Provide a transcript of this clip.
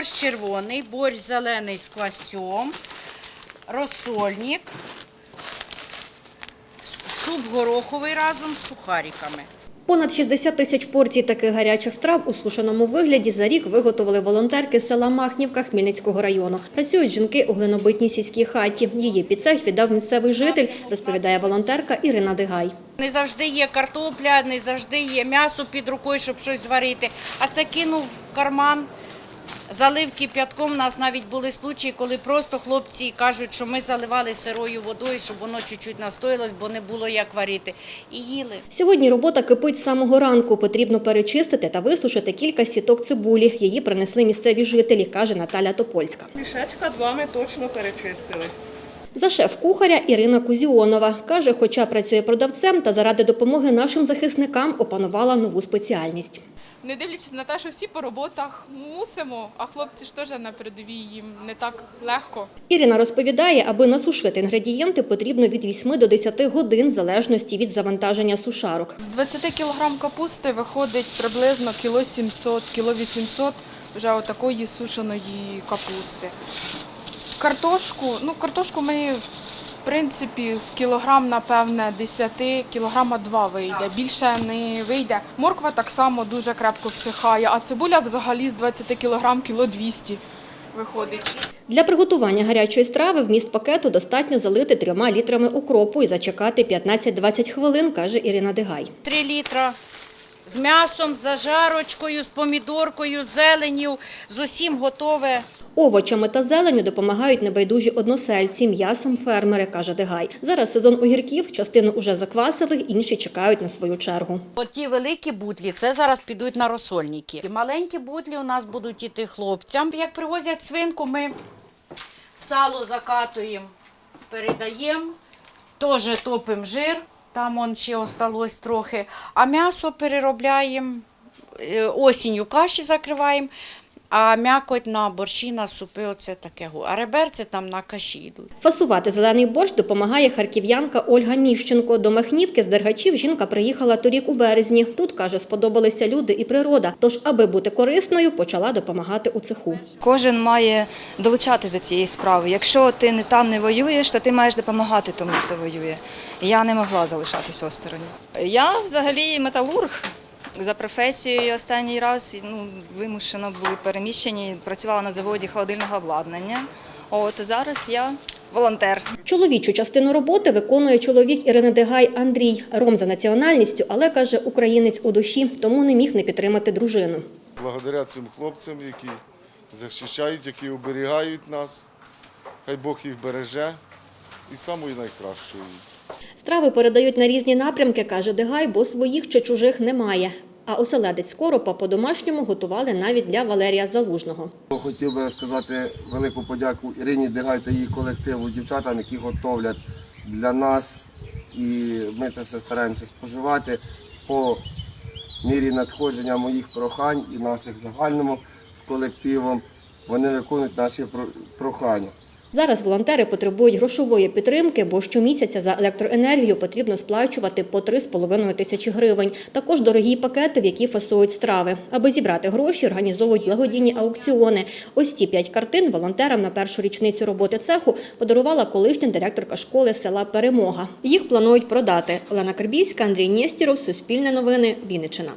борщ червоний, борщ зелений з квасцем, розсольник, суп гороховий разом з сухариками. Понад 60 тисяч порцій таких гарячих страв у сушеному вигляді за рік виготовили волонтерки села Махнівка Хмельницького району. Працюють жінки у глинобитній сільській хаті. Її під цех віддав місцевий житель, розповідає волонтерка Ірина Дигай. Не завжди є картопля, не завжди є м'ясо під рукою, щоб щось зварити. А це кинув в карман, залив п'ятком У нас навіть були случаї, коли просто хлопці кажуть, що ми заливали сирою водою, щоб воно чуть-чуть настоїлось, бо не було як варити. І їли. Сьогодні робота кипить з самого ранку. Потрібно перечистити та висушити кілька сіток цибулі. Її принесли місцеві жителі, каже Наталя Топольська. Мішечка два ми точно перечистили. За шеф-кухаря Ірина Кузіонова. Каже, хоча працює продавцем та заради допомоги нашим захисникам опанувала нову спеціальність. Не дивлячись на те, що всі по роботах мусимо, а хлопці ж теж на передовій їм не так легко. Ірина розповідає, аби насушити інгредієнти, потрібно від 8 до 10 годин в залежності від завантаження сушарок. З 20 кілограм капусти виходить приблизно кіло 700, кіло 800 вже отакої сушеної капусти. Картошку, ну картошку ми в принципі з кілограм, напевне, 10, кілограма 2 вийде. Більше не вийде. Морква так само дуже крепко всихає, а цибуля взагалі з 20 кілограм кіло 200 виходить. Для приготування гарячої страви вміст пакету достатньо залити трьома літрами укропу і зачекати 15-20 хвилин, каже Ірина Дигай. Три літра з м'ясом, з зажарочкою, з помідоркою, з зеленню, з усім готове. Овочами та зеленю допомагають небайдужі односельці, м'ясом фермери, каже Дигай. Зараз сезон огірків, частину уже заквасили, інші чекають на свою чергу. От ті великі бутлі, це зараз підуть на розсольники. Маленькі бутлі у нас будуть іти хлопцям. Як привозять свинку, ми сало закатуємо, передаємо, теж топимо жир, там он ще осталось трохи. А м'ясо переробляємо, е, осінню каші закриваємо, а м'якоть на борщі, на супи, оце таке. А реберці там на каші йдуть. Фасувати зелений борщ допомагає харків'янка Ольга Міщенко. До Махнівки з Дергачів жінка приїхала торік у березні. Тут, каже, сподобалися люди і природа. Тож, аби бути корисною, почала допомагати у цеху. Кожен має долучатись до цієї справи. Якщо ти не там не воюєш, то ти маєш допомагати тому, хто воює. Я не могла залишатися осторонь. Я взагалі металург. За професією останній раз ну, вимушено були переміщені, працювала на заводі холодильного обладнання. От зараз я волонтер. Чоловічу частину роботи виконує чоловік Ірини Дегай Андрій. Ром за національністю, але каже, українець у душі, тому не міг не підтримати дружину. Благодаря цим хлопцям, які захищають, які оберігають нас. Хай Бог їх береже і самої найкращої. Страви передають на різні напрямки, каже Дегай, бо своїх чи чужих немає. А оселедець коропа по-домашньому готували навіть для Валерія Залужного. Хотів би сказати велику подяку Ірині Дегай та її колективу, дівчатам, які готовлять для нас. І ми це все стараємося споживати по мірі надходження моїх прохань і наших загальному з колективом. Вони виконують наші прохання. Зараз волонтери потребують грошової підтримки, бо щомісяця за електроенергію потрібно сплачувати по 3,5 тисячі гривень. Також дорогі пакети, в які фасують страви. Аби зібрати гроші, організовують благодійні аукціони. Ось ці п'ять картин волонтерам на першу річницю роботи цеху подарувала колишня директорка школи села Перемога. Їх планують продати. Олена Карбівська, Андрій Нєстіров, Суспільне новини, Вінниччина.